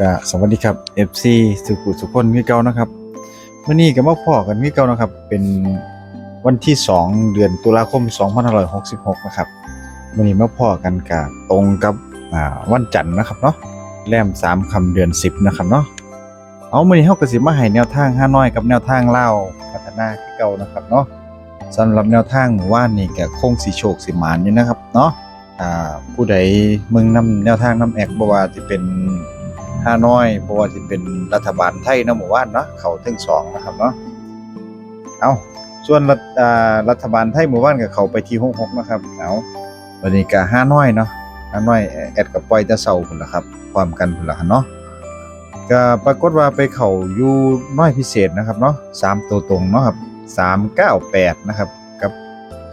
ก็สวัสดีครับ FC สุขุสุคนคือเก่านะครับวันนี้ก็มาพอกันคือเก่านะครับ เป็นวันที่ 2 เดือนตุลาคม 2566 นะครับวันนี้มาพอกันกับตรงกับอ่าวันจันทร์นะครับเนาะแรม3คำเดือน 10 นะครับเนาะเอาวันนี้เฮาก็สิมาให้แนวทางห้าน้อยกับแนวทางเล่าพัฒนาคือเก่านะครับเนาะสำหรับแนวทางหมู่ว่านนี่ก็คงสิโชคสิหมานอยู่นะครับเนาะผู้ใดมืองนำแนวทางนำแอกบ่ว่าสิเป็น ฮานอยบ่ว่าสิเป็นรัฐบาลไทยนะหมู่บ้านเนาะเขาทั้งสองนะครับเนาะเอาส่วนรัฐรัฐบาลไทยหมู่บ้านก็เขาไปที่66นะครับเอาวันนี้ก็ฮานอยเนาะฮานอยแอดกับปอยแต่เช้าพุ่นละครับพร้อมกันพุ่นละเนาะก็ปรากฏว่าไปเขาอยู่น้อยพิเศษนะครับเนาะสามตัวตรงเนาะครับ398นะครับกับ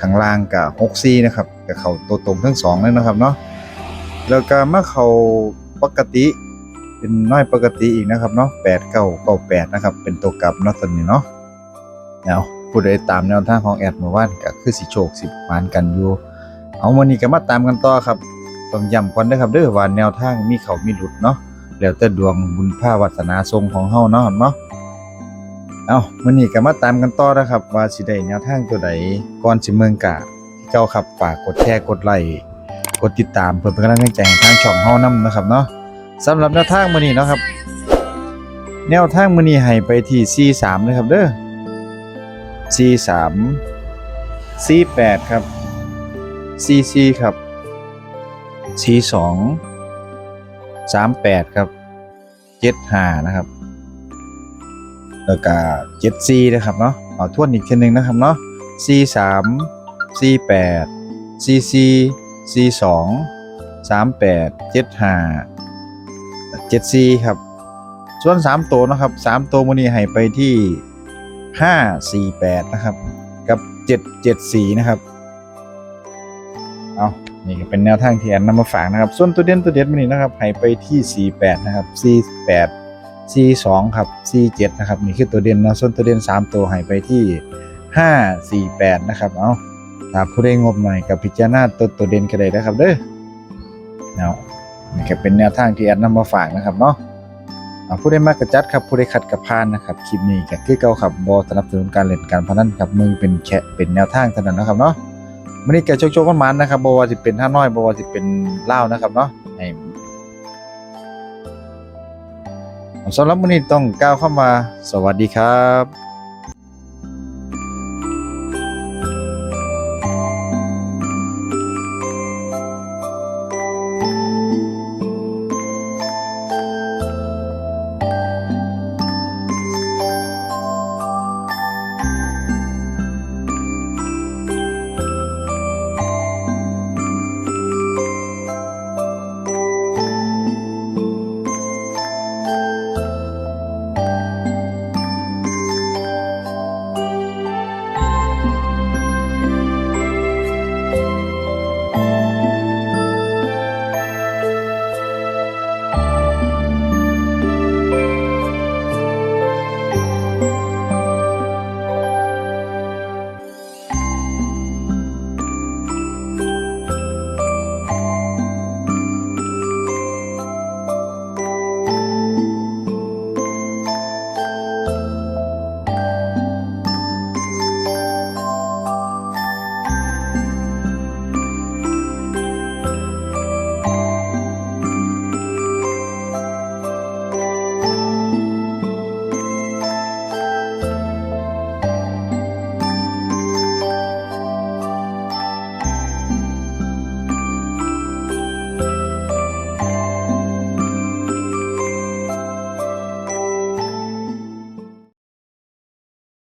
ข้างล่างกับ64นะครับกับเขาตัวตรงทั้งสองเลยนะครับเนาะแล้วก็มาเขาปกติ เป็นน้อยปกติอีกนะครับเนาะ8 9 9 8นะครับ เป็นตัวกลับเนาะตอนนี้เนาะแล้วผู้ใดตามแนวทางของแอดเมื่อวานก็คือสิโชคสิมานกันอยู่ เอาวันนี้ก็มาตามกันต่อครับต้องย้ำก่อนเด้ครับเด้อว่าแนวทางมีเขามีหลุดเนาะแล้วแต่ดวงบุญภาวาสนาทรงของเฮาเนาะเนาะเอามื้อนี้ก็มาตามกันต่อนะครับ ว่าสิได้แนวทางตัวใดก่อนสิเมืองกะที่เจ้าครับฝากกดแชร์กดไลค์กดติดตามเพื่อเป็นกำลังใจให้ทางช่องเฮานํนะครับเนาะ สำหรับแนวทางมือนี้นะครับ แนวทางมือนี้ให้ไปที่ C3 นะครับเด้อ C3 C8 ครับ CC ครับ C2 38 ครับ 75 นะครับ แล้วก็ 7C นะครับเนาะเอาทวนอีกทีนึงนะครับเนาะ C3 C8 CC C2 38 75 เจ็ดซีครับ ส่วนสามตัวนะครับสามตัวมันนี้ให้ไปที่ห้าสี่แปดนะครับ กับเจ็ดเจ็ดสีนะครับเอานี่เป็นแนวทางที่แอนนำมาฝากนะครับ ส่วนตัวเด่นตัวเด็ดมันนี้นะครับให้ไปที่สี่แปดนะครับสี่แปด C2 ครับ C7 นะครับนี่คือตัวเด่นนะส่วนตัวเด่น3ตัวให้ไปที่5 4 8นะครับเอาถ้าผู้ได้งบหน่อยกับพิจารณาตัวตัวเด่นก็ได้นะครับเด้อเนาะ นี่ก็เป็นแนวทางที่แอดนำมาฝากนะครับเนาะผู้ได้มากกระจัดครับผู้ได้ขัดกระพานนะครับคลิปนี้ก็คือเก่าครับบ่สนับสนุนการเล่นการพนันครับมึงเป็นแค่เป็นแนวทางเท่านั้นนะครับเนาะมื้อนี้ก็โชคๆมันๆนะครับบว่าสิเป็นห้าน้อยบว่าสิเป็นเลานะครับเนาะสำหรับวันนี้ต้องก้าวเข้ามา สวัสดีครับ